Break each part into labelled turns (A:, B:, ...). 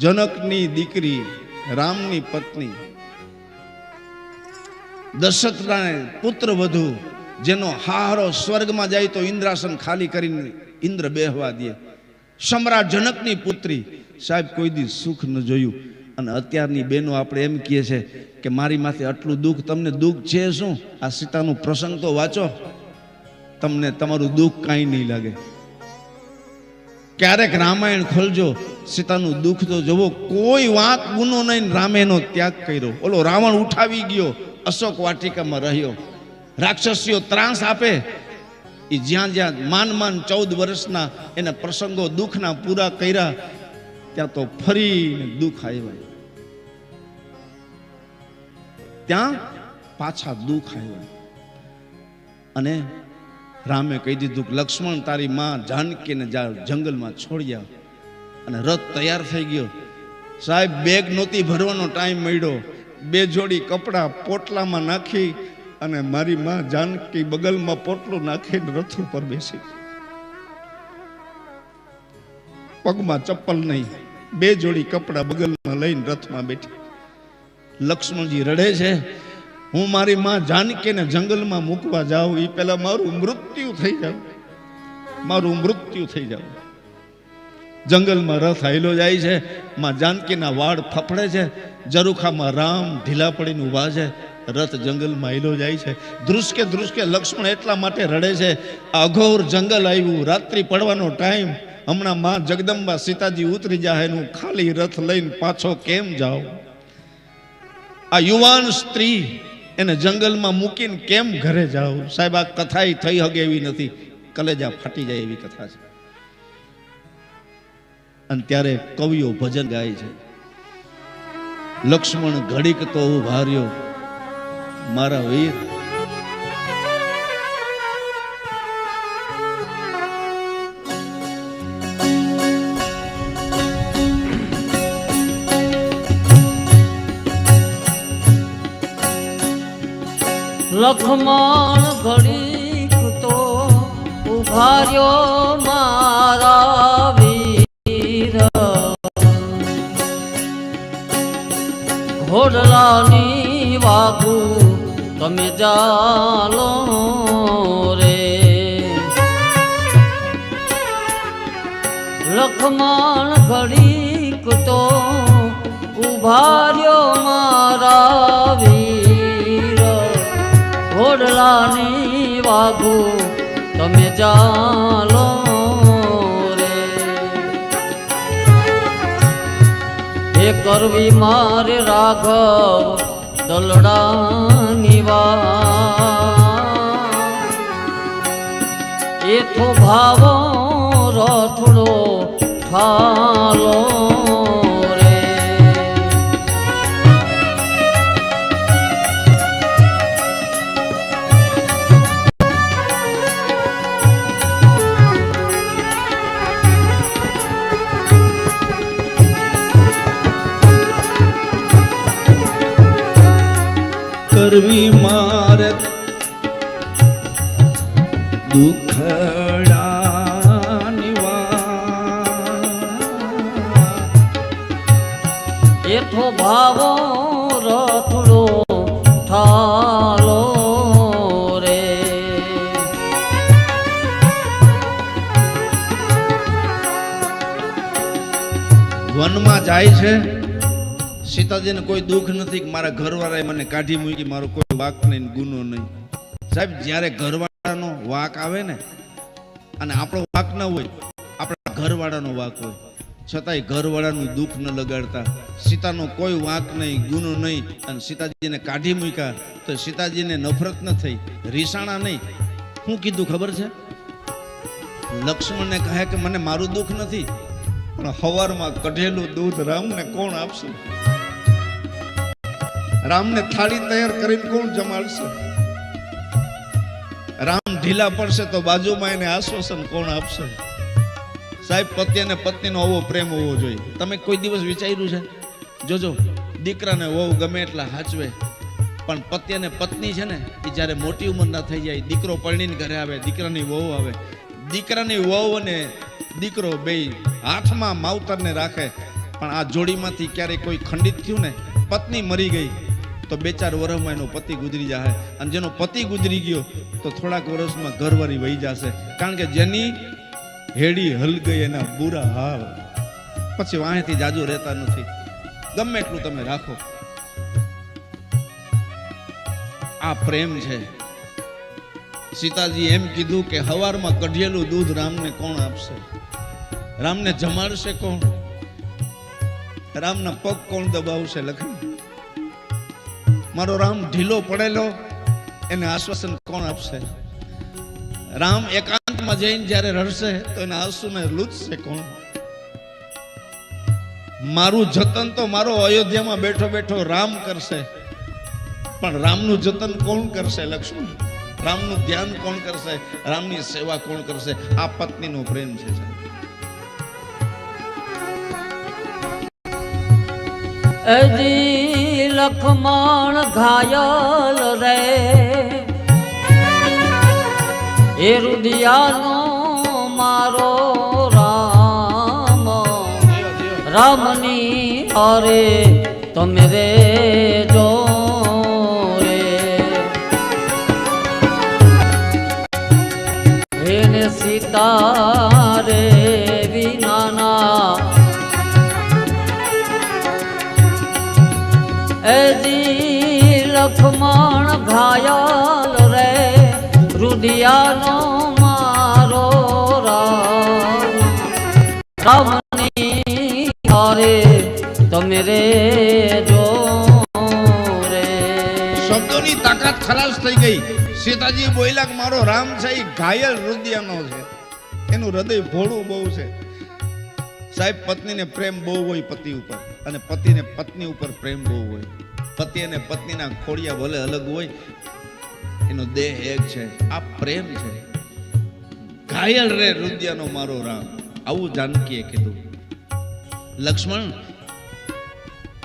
A: જનકની દીકરી, રામની પત્ની. દશરથના પુત્ર વધુ, જેનો હારો સ્વર્ગમાં જાય તો ઇન્દ્રાસન ખાલી કરીને ઇન્દ્ર બેહવા દે. સમ્રાટ જનકની પુત્રી, સાહેબ, કોઈ દી સુખ ન જોયું. અને અત્યારની બહેનો આપણે એમ કહીએ છે કે મારી માથે આટલું દુઃખ, તમને દુઃખ છે શું? આ સીતાનું પ્રસંગ તો વાંચો. તમને તમારું દુઃખ કાંઈ નહીં લાગે. ક્યારેક રામાયણ ખોલજો, સીતાનું દુઃખ તો જોવો, કોઈ વાત ગુનો નહીં, રામેનો ત્યાગ કર્યો. ઓલો રાવણ ઉઠાવી ગયો, અશોક વાટિકામાં રહ્યો. રાક્ષસીઓ ત્રાસ આપે. એ જ્યાં જ્યાં માન માન ચૌદ વર્ષના એના પ્રસંગો દુઃખના પૂરા કર્યા, ત્યાં તો ફરી દુઃખ આવ્યા. ત્યાં પાછા દુઃખ આવ્યા. અને રામે કહી દીધું કે, લક્ષ્મણ તારી માં જાનકીને જંગલમાં છોડ્યા અને રથ તૈયાર થઈ ગયો. સાહેબ, બેગ નહોતી ભરવાનો, ટાઈમ મળ્યો. બે જોડી કપડાં પોટલામાં નાખી અને મારી માં જાનકી બગલમાં પોટલું નાખીને રથ ઉપર બેસી પગમાં ચપ્પલ નહીં, બે જોડી કપડાં બગલમાં લઈને રથમાં બેઠી. લક્ષ્મણજી રડે છે. હું મારી માં જાનકીને જંગલમાં મૂકવા જાઉં એ પહેલા મારું મૃત્યુ થઈ જાવ મારું મૃત્યુ થઈ જાવ જંગલમાં રથ હાયલો જાય છે, માં જાનકીના વાળ ફફડે છે જરુખામાં રામ ઢીલા પડીને ઊભા છે રથ જંગલમાં હાયલો જાય છે. ધ્રુસકે ધ્રુસકે લક્ષ્મણ એટલા માટે રડે છે, આ અઘોર જંગલ આવ્યું, રાત્રિ પડવાનો ટાઈમ. હમણાં માં જગદંબા સીતાજી ઉતરી જાય હું ખાલી રથ લઈને પાછો કેમ જાઉં? આ યુવાન સ્ત્રી એને જંગલમાં મૂકીને કેમ ઘરે જાઉં સાહેબ, આ કથા થઈ હગે એવી નથી. કલેજા ફાટી જાય એવી કથા છે. અને ત્યારે કવિઓ ભજન ગાય છે. લક્ષ્મણ ઘડીક તો ઊભા મારા વીર
B: લખમણ ઘડીક તો ઉભાર્યો મારા વીર. ઘોડલાની વાગુ તમે જાલો રે. લખમણ ઘડીક તો ઊભા ઘોડલાની વાગુ, તમે ચાલો રે. એ કરવી મારે રાઘવ દલડાની એ તો ભાવો રથડો ઠાલો
A: કરવી મારે દુખડાની વાત.
B: એ ભાવો રથડો થાલો રે.
A: વનમાં જાય છે. સીતાજીને કોઈ દુઃખ નથી કે મારા ઘરવાળાએ મને કાઢી મૂકી, મારો કોઈ વાક નહીં ગુનો નહીં. સાહેબ, જ્યારે ઘરવાળાનો વાક આવે ને, અને આપણો વાક ન હોય, આપણા ઘરવાળાનો વાક હોય. છતાંય ઘરવાળાનું દુઃખ ન લગાડતા. સીતાનો કોઈ વાંક નહીં, ગુનો નહીં. અને સીતાજીને કાઢી મૂક્યા તો સીતાજીને નફરત ન થઈ, રીસાણા નહીં. શું કીધું ખબર છે? લક્ષ્મણને કહે કે મને મારું દુઃખ નથી, પણ હવારમાં કઢેલું દૂધ રામને કોણ આપશે? રામને થાળી તૈયાર કરીને કોણ જમાડશે? રામ ઢીલા પડશે તો બાજુમાં એને આશ્વાસન કોણ આપશે? સાહેબ, પતિ અને પત્નીનો આવો પ્રેમ હોવો જોઈએ. તમે કોઈ દિવસ વિચાર્યું છે? જોજો, દીકરાને વહુ ગમે એટલા હાચવે. પણ પતિ અને પત્ની છે ને, એ જ્યારે મોટી ઉંમરના થઈ જાય, દીકરો પરણીને ઘરે આવે, દીકરાની વહુ આવે. દીકરાની વહુ અને દીકરો બે હાથમાં માવતરને રાખે. પણ આ જોડીમાંથી ક્યારેય કોઈ ખંડિત થયું ને? પત્ની મરી ગઈ. તો બે ચાર વર્ષમાં એનો પતિ ગુજરી જાય અને જેનો પતિ ગુજરી ગયો, તો થોડાક વર્ષમાં ઘરવાળી વહી જશે. કારણ કે જેની હેડી હલ ગઈ એના બુરા હાલ પછી વાંહેથી જાજુ રહેતા નથી. ગમે એટલું તમે રાખો. આ પ્રેમ છે. સીતાજી એમ કીધું કે હવારમાં કઢિયેલું દૂધ રામને કોણ આપશે? રામને જમાડશે કોણ? રામના પગ કોણ દબાવશે લખન મારો રામ ઢીલો પડેલો, એને આશ્વાસન કોણ આપશે? રામ એકાંતમાં જઈને જ્યારે રડશે, તો એના આંસુને લૂછશે કોણ? મારું જતન તો મારો અયોધ્યામાં બેઠો બેઠો રામ કરશે. પણ રામનું જતન કોણ કરશે, લક્ષ્મણ? રામનું ધ્યાન કોણ કરશે? રામની સેવા કોણ કરશે? આ પત્નીનો પ્રેમ છે, સાહેબ.
B: લખમણ ઘાયલ રે. એ રુદિયાનો મારો રામ. રામની અરે તમે રે. જો રે સીતા મારો રામ.
A: છે એ ઘાયલ હૃદયનો છે. એનું હૃદય ભોળું બહુ છે. સાહેબ, પત્નીને પ્રેમ બહુ હોય પતિ ઉપર. અને પતિને પત્ની ઉપર પ્રેમ બહુ હોય. પતિ અને પત્નીના ખોડિયા ભલે અલગ હોય એનો દેહ એક છે, આ પ્રેમ છે. ઘાયલ રે રુદ્યાનો મારો રામ. આવું જાનકીએ કીધું. લક્ષ્મણ,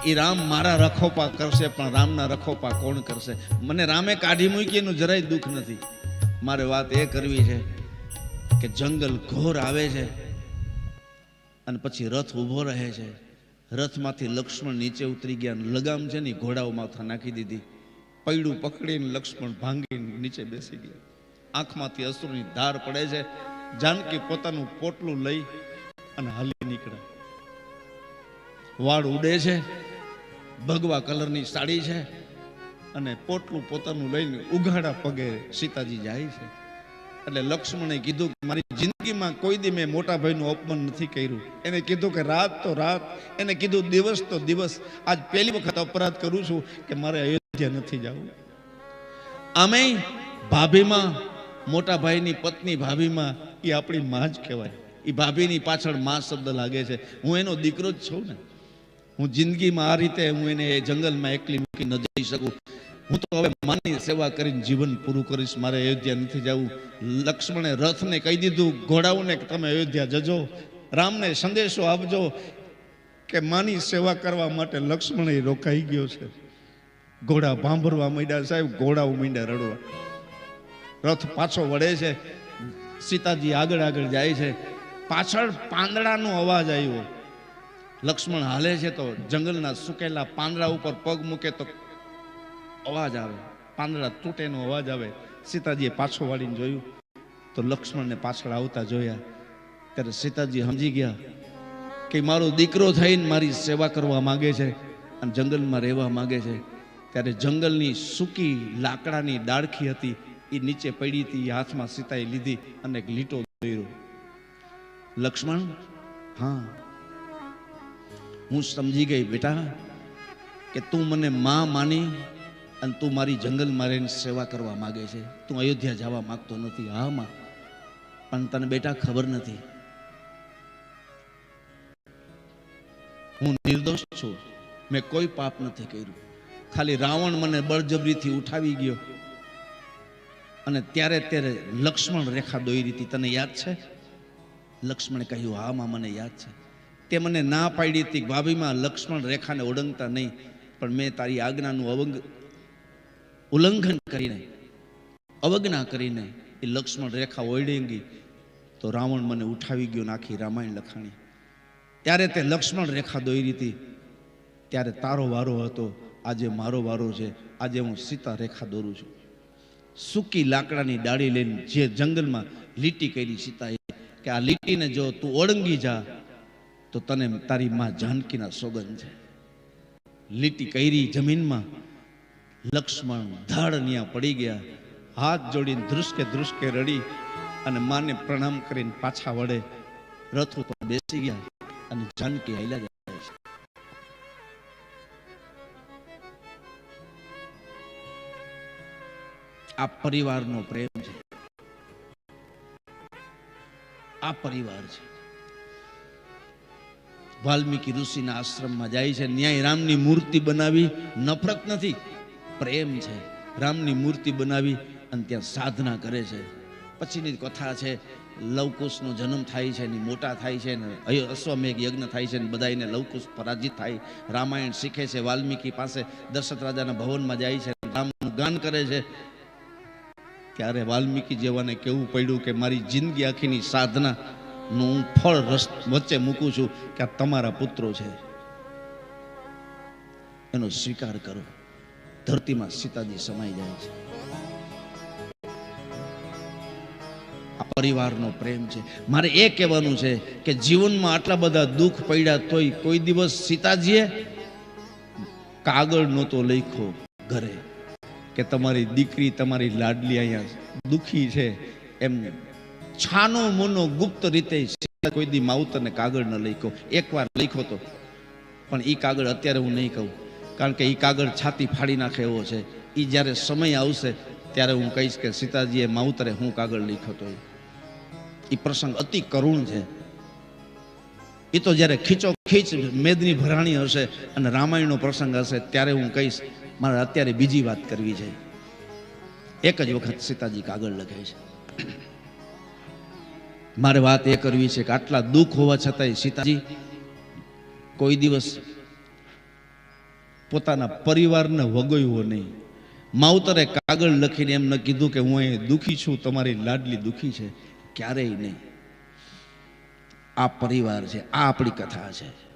A: એ રામ મારા રખોપા કરશે, પણ રામના રખોપા કોણ કરશે? મને રામે કાઢી મૂકી, એનું જરાય દુઃખ નથી. મારે વાત એ કરવી છે કે જંગલ ઘોર આવે છે અને પછી રથ ઊભો રહે છે. રથમાંથી લક્ષ્મણ નીચે ઉતરી ગયા લગામ છે ને ઘોડાઓ માથા નાખી દીધી. પૈડું પકડીને લક્ષ્મણ ભાંગીને નીચે બેસી ગયા. આંખમાંથી અશ્રુની ધાર પડે છે. જાનકી પોતાનું પોટલું લઈ અને હાલી નીકળે વાળ ઉડે છે. ભગવા કલરની સાડી છે. અને પોટલું પોતાનું લઈને ઉઘાડા પગે સીતાજી જાય છે. એટલે લક્ષ્મણે કીધું કે મારી જિંદગીમાં કોઈ દી મેં મોટા ભાઈનું અપમાન નથી કર્યું. એને કીધું કે રાત તો રાત, એને કીધું દિવસ તો દિવસ. આજ પહેલી વખત અપરાધ કરું છું કે મારે અયોધ્યા નથી જવું. આમે ભાભીમાં, મોટા ભાઈની પત્ની ભાભીમાં એ આપણી માં જ કહેવાય. એ ભાભીની પાછળમાં શબ્દ લાગે છે. હું એનો દીકરો જ છું ને. હું જિંદગીમાં આ રીતે હું એને એ જંગલમાં એકલી મૂકી ન જઈ શકું. હું તો હવે માની સેવા કરીને જીવન પૂરું કરીશ. મારે અયોધ્યા નથી જવું. લક્ષ્મણે રથને કહી દીધું, ઘોડાઓને કે તમે અયોધ્યા જજો. રામને સંદેશો આપજો કે માની સેવા કરવા માટે લક્ષ્મણ એ રોકાઈ ગયો છે. ઘોડા ભાંભરવા માંડ્યા સાહેબ, ઘોડાઓ માંડ્યા રડવા. રથ પાછો વળે છે. સીતાજી આગળ આગળ જાય છે. પાછળ પાંદડાનો અવાજ આવ્યો. લક્ષ્મણ હાલે છે તો જંગલના સુકેલા પાંદડા ઉપર પગ મૂકે તો અવાજ આવે. પાંદડા તૂટેનો અવાજ આવે. સીતાજીએ પાછો વાળીને જોયું. તો લક્ષ્મણને પાછળ આવતા જોયા. ત્યારે સીતાજી સમજી ગયા કે મારો દીકરો થઈને મારી સેવા કરવા માંગે છે અને જંગલમાં રહેવા માંગે છે. ત્યારે જંગલની સૂકી લાકડાની ડાળખી હતી. એ નીચે પડી હતી. હાથમાં સીતાએ લીધી અને એક લીટો દોર્યો. લક્ષ્મણ, હા. હું સમજી ગઈ બેટા કે તું મને માં માની અને તું મારી જંગલમાં રહીને સેવા કરવા માગે છે. તું અયોધ્યા જવા માગતો નથી. હા, માં. પણ તને બેટા ખબર નથી. હું નિર્દોષ છું. મેં કોઈ પાપ નથી કર્યું. ખાલી રાવણ મને બળજબરીથી ઉઠાવી ગયો. અને ત્યારે ત્યારે લક્ષ્મણ રેખા દોરી હતી. તને યાદ છે? લક્ષ્મણે કહ્યું, હા, માં, મને યાદ છે. તે મને ના પાડી હતી ભાભીમાં લક્ષ્મણ રેખાને ઓળંગતા નહીં. પણ મેં તારી આજ્ઞાનું અવંગ ઉલ્લંઘન કરીને, અવજ્ઞા કરીને એ લક્ષ્મણ રેખા ઓળંગી તો રાવણ મને ઉઠાવી ગયો ને આખી રામાયણ લખાણી. ત્યારે તે લક્ષ્મણ રેખા દોરી હતી. ત્યારે તારો વારો હતો, આજે મારો વારો છે, આજે હું સીતા રેખા દોરું છું. સૂકી લાકડાની ડાળી લઈને જે જંગલમાં લીટી કરી સીતાએ કે આ લીટીને જો તું ઓળંગી જા, તો તને તારી માં જાનકીના સોગંદ છે. લીટી કરી જમીનમાં લક્ષ્મણ ધડ ન્યા પડી ગયા. હાથ જોડીને ધ્રુસકે ધ્રુસકે રડી અને માને પ્રણામ કરીને પાછા વડે રથ ઉપર બેસી ગયા અને જાનકી હાલ્યા જાય છે આ પરિવારનો પ્રેમ છે. આ પરિવાર છે. વાલ્મીકી ઋષિના આશ્રમમાં જાય છે. ન્યાય રામની મૂર્તિ બનાવી. નફરત નથી. પ્રેમ છે. રામની મૂર્તિ બનાવી અને ત્યાં સાધના કરે છે. પછીની કથા છે, લવકુશનો જન્મ થાય છે ને મોટા થાય છે ને અશ્વમેઘ યજ્ઞ થાય છે ને બધાને લવકુશ પરાજિત થાય. રામાયણ શીખે છે, વાલ્મીકી પાસે દશરથ રાજાના ભવનમાં જાય છે રામનું ગાન કરે છે. ત્યારે વાલ્મીકી જેવાને કેવું પડ્યું કે મારી જિંદગી આખીની સાધના નું હું ફળ રસ વચ્ચે મૂકું છું કે આ તમારા પુત્રો છે. એનો સ્વીકાર કરો. ધરતીમાં સીતાજી સમાઈ જાય છે. આ પરિવારનો પ્રેમ છે. મારે એ કહેવાનું છે કે જીવનમાં આટલા બધા દુઃખ પડ્યા તોય કોઈ દિવસ સીતાજીએ કાગળ નહોતો લખ્યો ઘરે કે તમારી દીકરી, તમારી લાડલી અહીંયા દુઃખી છે. એમ છાનો મોનો ગુપ્ત રીતે કોઈ દી માવતરને કાગળ ન લખ્યો. એકવાર લખ્યો તો. પણ એ કાગળ અત્યારે હું નહીં કહું. કારણ કે એ કાગળ છાતી ફાડી નાખે એવો છે. એ જ્યારે સમય આવશે, ત્યારે હું કહીશ કે સીતાજીએ માવતરે હું કાગળ લખ્યો તો એ પ્રસંગ અતિ કરુણ છે. એ તો જ્યારે ખીચો ખીચ મેદની ભરાણી હશે અને રામાયણનો પ્રસંગ હશે, ત્યારે હું કહીશ, મારે અત્યારે બીજી વાત કરવી છે. એક જ વખત સીતાજી કાગળ લખે છે. મારે વાત એ કરવી છે કે આટલા દુઃખ હોવા છતાંય સીતાજી કોઈ દિવસ પોતાના પરિવારને વગોયવો નહીં. માવતરે કાગળ લખીને એમ ન કીધું કે હું અહીં દુખી છું, તમારી લાડલી દુઃખી છે, ક્યારેય નહીં. આ પરિવાર છે, આ આપણી કથા છે.